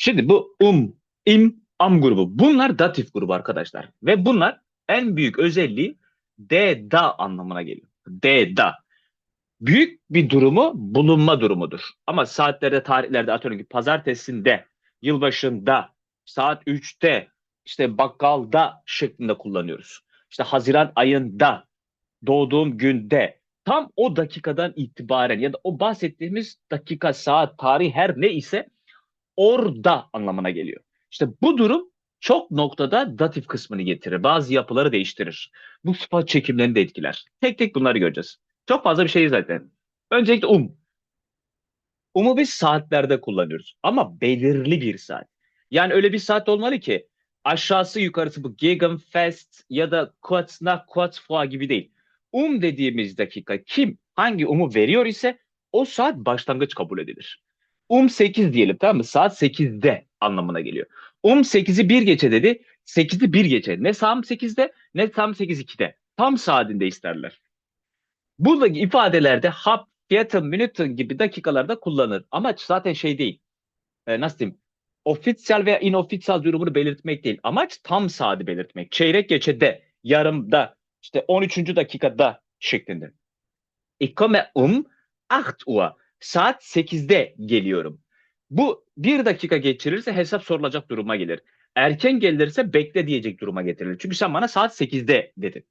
Şimdi bu um, im, am grubu. Bunlar datif grubu arkadaşlar. Ve bunlar en büyük özelliği de da anlamına geliyor. De da. Büyük bir durumu bulunma durumudur. Ama saatlerde, tarihlerde atıyorum ki pazartesinde, yılbaşında, saat 3'te, işte bakkalda şeklinde kullanıyoruz. İşte Haziran ayında, doğduğum günde, tam o dakikadan itibaren ya da o bahsettiğimiz dakika, saat, tarih her ne ise orada anlamına geliyor. İşte bu durum çok noktada datif kısmını getirir. Bazı yapıları değiştirir. Bu sıfat çekimlerini de etkiler. Tek tek bunları göreceğiz. Çok fazla bir şey zaten. Öncelikle um. Um'u biz saatlerde kullanıyoruz. Ama belirli bir saat. Yani öyle bir saat olmalı ki aşağısı yukarısı bu Gegenfest ya da Kurz vor gibi değil. Um dediğimiz dakika kim hangi umu veriyor ise o saat başlangıç kabul edilir. Um 8 diyelim tamam mı? Saat 8'de anlamına geliyor. Um 8'i 1 geçe dedi. 8'i 1 geçe. Ne tam 8'de ne tam 8.2'de. Tam saatinde isterler. Buradaki ifadelerde hap, fiyatın, minütün gibi dakikalarda kullanılır. Amaç zaten şey değil. E, nasıl diyeyim? Ofisyal veya inofisyal durumunu belirtmek değil. Amaç tam saati belirtmek. Çeyrek geçede, yarımda, işte 13. dakikada şeklinde. Ich komme um 8 Uhr. Saat 8'de geliyorum. Bu bir dakika geçirirse hesap sorulacak duruma gelir. Erken gelirse bekle diyecek duruma getirilir. Çünkü sen bana saat 8'de dedin.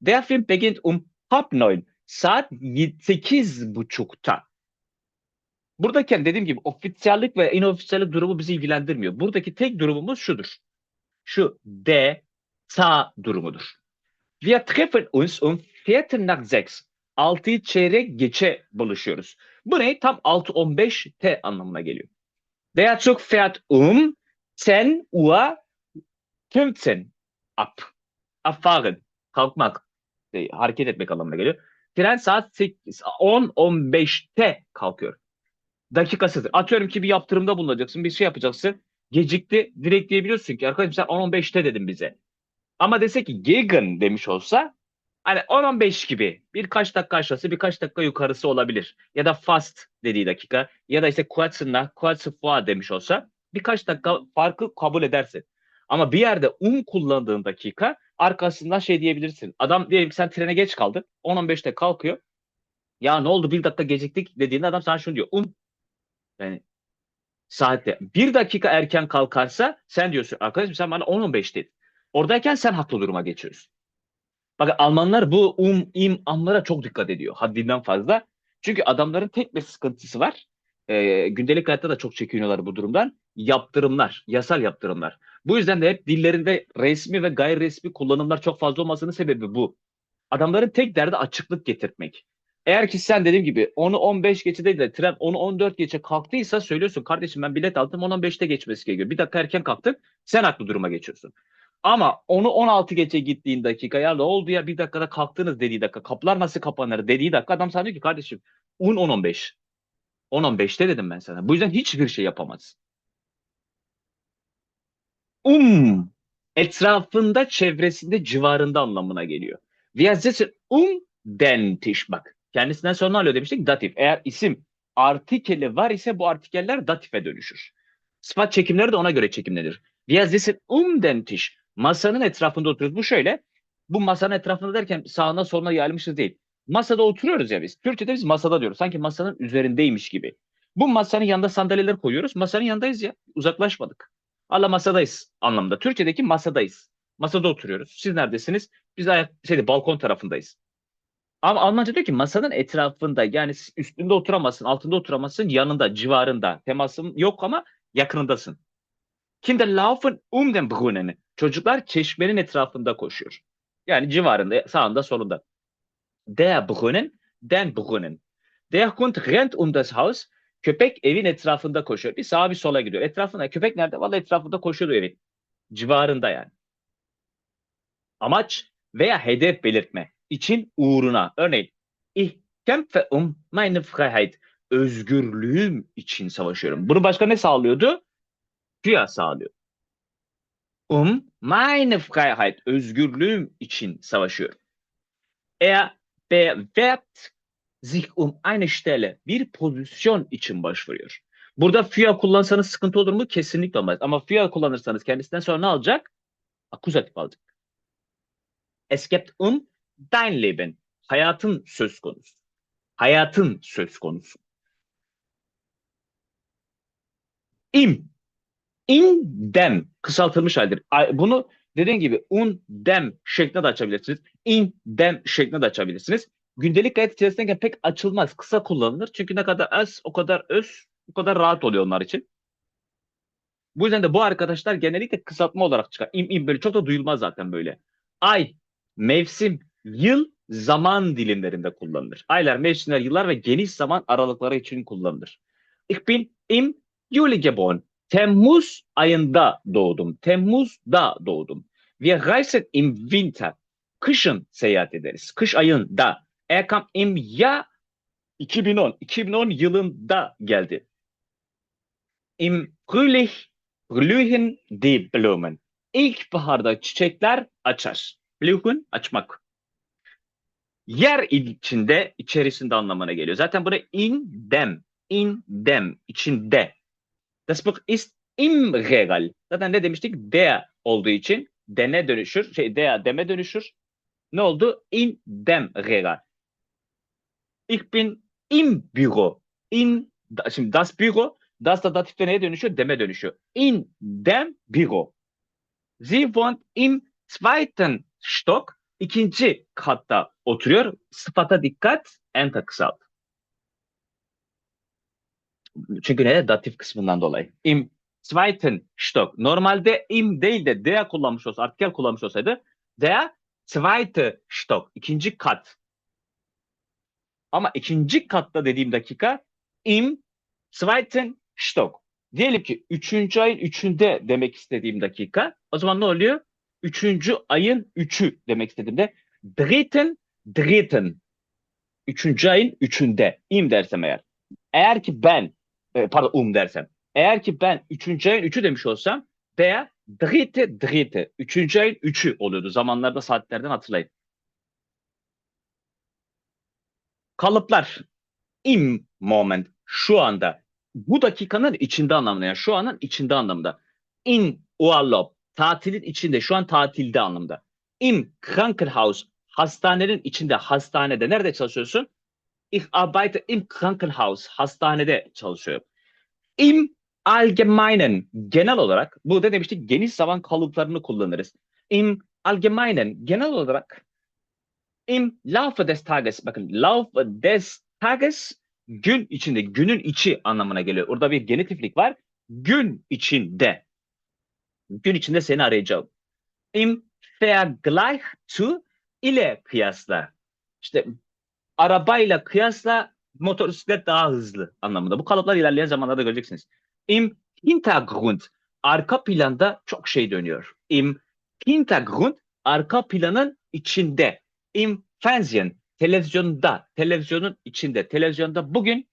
Der Film beginnt um halb neun. Saat 8.30'ta. Buradayken dediğim gibi ofisyallik ve inofisyallik durumu bizi ilgilendirmiyor. Buradaki tek durumumuz şudur. Şu de ta durumudur. Wir treffen uns um viertel nach sechs. 6'yı çeyrek geçe buluşuyoruz. Bu ne? Tam 6.15 T anlamına geliyor. Der Zug fährt um 10 Uhr 15 ab. Abfahren. Kalkmak. E, hareket etmek anlamına geliyor. Tren saat 8, 10-15'te kalkıyor. Dakikasıdır. Atıyorum ki bir yaptırımda bulunacaksın. Bir şey yapacaksın. Gecikti. Direkt diyebiliyorsun ki arkadaşım sen 10-15'te dedin bize. Ama dese ki gegen demiş olsa hani 10-15 gibi birkaç dakika aşağısı birkaç dakika yukarısı olabilir. Ya da fast dediği dakika ya da işte kuatsınla kuatsıfua demiş olsa birkaç dakika farkı kabul edersin. Ama bir yerde um kullandığın dakika arkasından şey diyebilirsin. Adam diyelim ki sen trene geç kaldın. 10-15'te kalkıyor. Ya ne oldu bir dakika geciktik dediğinde adam sana şunu diyor. Um yani saatte bir dakika erken kalkarsa sen diyorsun arkadaşım sen bana 10-15 dedin. Oradayken sen haklı duruma geçiyorsun. Bakın Almanlar bu um, im, amlara çok dikkat ediyor. Haddinden fazla. Çünkü adamların tek bir sıkıntısı var. Ee, gündelik hayatta da çok çekiniyorlar bu durumdan. Yaptırımlar, yasal yaptırımlar. Bu yüzden de hep dillerinde resmi ve gayri resmi kullanımlar çok fazla olmasının sebebi bu. Adamların tek derdi açıklık getirtmek. Eğer ki sen dediğim gibi onu 15 geçe değil de tren onu 14 geçe kalktıysa söylüyorsun kardeşim ben bilet aldım 10-15'te geçmesi gerekiyor. Bir dakika erken kalktık sen haklı duruma geçiyorsun. Ama onu 16 geçe gittiğin dakika ya ne oldu ya bir dakikada kalktınız dediği dakika kapılar nasıl kapanır dediği dakika adam sana diyor ki kardeşim un 10-15. 10-15'te dedim ben sana. Bu yüzden hiçbir şey yapamaz. Um etrafında, çevresinde, civarında anlamına geliyor. Wir um den. Bak kendisinden sonra alıyor demiştik datif. Eğer isim artikeli var ise bu artikeller datife dönüşür. Sıfat çekimleri de ona göre çekimlenir. Wir um den. Masanın etrafında oturuyoruz. Bu şöyle. Bu masanın etrafında derken sağına soluna yayılmışız değil. Masada oturuyoruz ya biz. Türkçe'de biz masada diyoruz. Sanki masanın üzerindeymiş gibi. Bu masanın yanında sandalyeler koyuyoruz. Masanın yanındayız ya. Uzaklaşmadık. Allah masadayız anlamda. Türkçedeki masadayız. Masada oturuyoruz. Siz neredesiniz? Biz ayak, şeyde, balkon tarafındayız. Ama Almanca diyor ki masanın etrafında yani üstünde oturamazsın, altında oturamazsın, yanında, civarında. Temasın yok ama yakınındasın. Kinder laufen um den Brunnen. Çocuklar çeşmenin etrafında koşuyor. Yani civarında, sağında, solunda. Der Brunnen, den Brunnen. Der Hund rennt um das Haus. Köpek evin etrafında koşuyor. Bir sağa bir sola gidiyor. Etrafında. Köpek nerede? Vallahi etrafında koşuyordu evin. Civarında yani. Amaç veya hedef belirtme için uğruna. Örneğin ich kämpfe um meine Freiheit. Özgürlüğüm için savaşıyorum. Bunu başka ne sağlıyordu? Güya sağlıyor. Um meine Freiheit. Özgürlüğüm için savaşıyorum. Er bewerbt sich um eine Stelle. Bir pozisyon için başvuruyor. Burada für kullansanız sıkıntı olur mu? Kesinlikle olmaz. Ama für kullanırsanız kendisinden sonra ne alacak? Akuzatif alacak. Es geht um dein Leben. Hayatın söz konusu. Hayatın söz konusu. Im. In dem kısaltılmış haldir. Bunu dediğim gibi un dem şeklinde de açabilirsiniz. In dem şeklinde de açabilirsiniz. Gündelik hayat içerisindeyken pek açılmaz. Kısa kullanılır. Çünkü ne kadar az o kadar öz o kadar rahat oluyor onlar için. Bu yüzden de bu arkadaşlar genellikle kısaltma olarak çıkar. İm im böyle çok da duyulmaz zaten böyle. Ay, mevsim, yıl, zaman dilimlerinde kullanılır. Aylar, mevsimler, yıllar ve geniş zaman aralıkları için kullanılır. Ich bin im Juli geboren. Temmuz ayında doğdum. Temmuz'da doğdum. Wir reisen im Winter. Kışın seyahat ederiz. Kış ayında. Er kam im Jahr 2010. 2010 yılında geldi. Im Frühling blühen die Blumen. İlkbaharda çiçekler açar. Blühen açmak. Yer içinde, içerisinde anlamına geliyor. Zaten burada in dem, in dem, içinde. Das Buch ist im Regal. Zaten ne demiştik? Der olduğu için dene dönüşür. Şey, der deme dönüşür. Ne oldu? In dem Regal. Ich bin im Büro. In, şimdi das Büro, das da datifte neye dönüşüyor? Deme dönüşüyor. In dem Büro. Sie wohnt im zweiten Stock. ikinci katta oturuyor. Sıfata dikkat. Enta kısalt. Çünkü ne? Datif kısmından dolayı. Im zweiten Stock. Normalde im değil de der kullanmış olsa, artikel kullanmış olsaydı der zweite Stock. ikinci kat. Ama ikinci katta dediğim dakika im zweiten Stock. Diyelim ki üçüncü ayın üçünde demek istediğim dakika. O zaman ne oluyor? Üçüncü ayın üçü demek istediğimde dritten dritten. Üçüncü ayın üçünde. im dersem eğer. Eğer ki ben e, pardon um dersem. Eğer ki ben üçüncü ayın üçü demiş olsam der dritte dritte. Üçüncü ayın üçü oluyordu. Zamanlarda saatlerden hatırlayın. Kalıplar. Im moment. Şu anda. Bu dakikanın içinde anlamında. Yani şu anın içinde anlamında. In Urlaub. Tatilin içinde. Şu an tatilde anlamda. Im Krankenhaus. Hastanenin içinde. Hastanede. Nerede çalışıyorsun? Ich arbeite im Krankenhaus. Hastanede çalışıyorum. Im Allgemeinen. Genel olarak. Burada demiştik geniş zaman kalıplarını kullanırız. Im Allgemeinen. Genel olarak im Laufe des Tages. Bakın Laufe des Tages gün içinde, günün içi anlamına geliyor. Orada bir genitiflik var. Gün içinde. Gün içinde seni arayacağım. Im Vergleich zu ile kıyasla. İşte arabayla kıyasla motosiklet daha hızlı anlamında. Bu kalıplar ilerleyen zamanlarda göreceksiniz. Im Hintergrund arka planda çok şey dönüyor. Im Hintergrund arka planın içinde. Im Fernsehen televizyonda, televizyonun içinde. Televizyonda bugün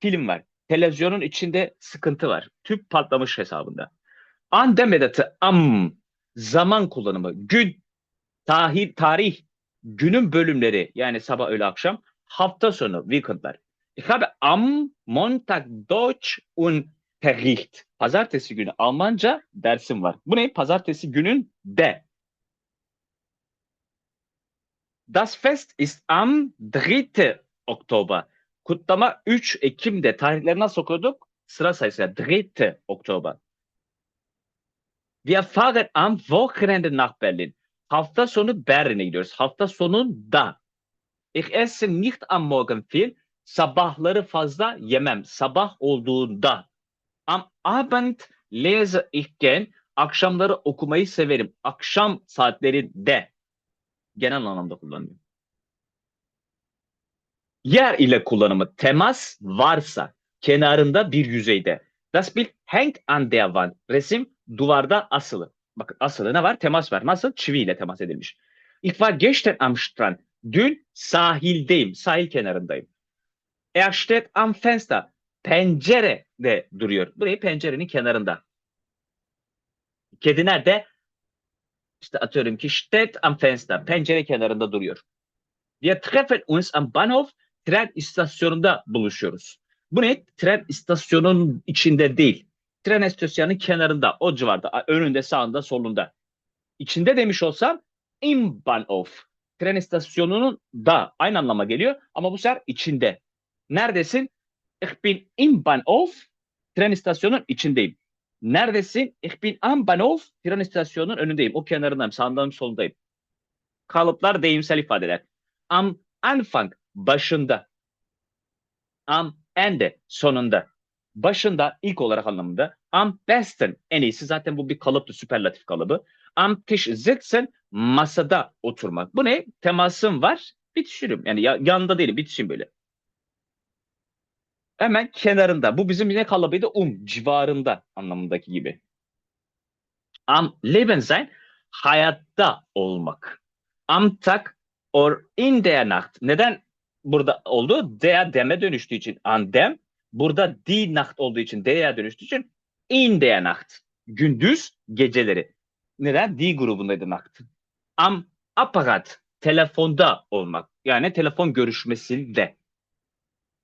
film var. Televizyonun içinde sıkıntı var. Tüp patlamış hesabında. An demedatı am zaman kullanımı, gün, tahir, tarih, günün bölümleri yani sabah öğle akşam, hafta sonu, weekendler. Ich habe am Montag Deutsch und Bericht. Pazartesi günü Almanca dersim var. Bu ne? Pazartesi günün de. Das Fest ist am 3. Oktober. Kutlama 3 Ekim'de. Tarihleri nasıl okuduk? Sıra sayısıyla 3. Oktober. Wir fahren am Wochenende nach Berlin. Hafta sonu Berlin'e gidiyoruz. Hafta sonunda. Ich esse nicht am Morgen viel. Sabahları fazla yemem. Sabah olduğunda. Am Abend lese ich gern. Akşamları okumayı severim. Akşam saatlerinde. Genel anlamda kullanılıyor. Yer ile kullanımı temas varsa kenarında bir yüzeyde. Das Bild hängt an der Wand. Resim duvarda asılı. Bakın asılı ne var? Temas var. Nasıl? Çiviyle temas edilmiş. Ich war gestern am Strand. Dün sahildeyim. Sahil kenarındayım. Er steht am Fenster. Pencerede duruyor. Burayı pencerenin kenarında. Kedi nerede? İşte atıyorum ki steht am Fenster. Pencere kenarında duruyor. Wir treffen uns am Bahnhof. Tren istasyonunda buluşuyoruz. Bu ne? Tren istasyonunun içinde değil. Tren istasyonunun kenarında, o civarda, önünde, sağında, solunda. İçinde demiş olsam im Bahnhof. Tren istasyonunun da aynı anlama geliyor ama bu sefer içinde. Neredesin? Ich bin im Bahnhof. Tren istasyonunun içindeyim. Neredesin? Ich bin am Bahnhof. Tren istasyonunun önündeyim. O kenarındayım, sağındayım, solundayım. Kalıplar deyimsel ifadeler. Am Anfang başında. Am Ende sonunda. Başında ilk olarak anlamında. Am besten en iyisi zaten bu bir kalıptı süperlatif kalıbı. Am Tisch sitzen masada oturmak. Bu ne? Temasım var. Bitişirim. Yani ya, yanında değilim. Bitişim böyle. Hemen kenarında. Bu bizim ne kalıbıydı? Um civarında anlamındaki gibi. Am Leben sein hayatta olmak. Am Tag or in der Nacht. Neden burada oldu? Der deme dönüştüğü için an dem. Burada die Nacht olduğu için der'e dönüştüğü için in der Nacht. Gündüz geceleri. Neden? Die grubundaydı Nacht. Am Apparat. Telefonda olmak. Yani telefon görüşmesinde.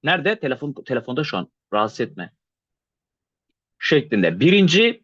Nerede? Telefon telefonda şu an. Rahatsız etme. Şeklinde. Birinci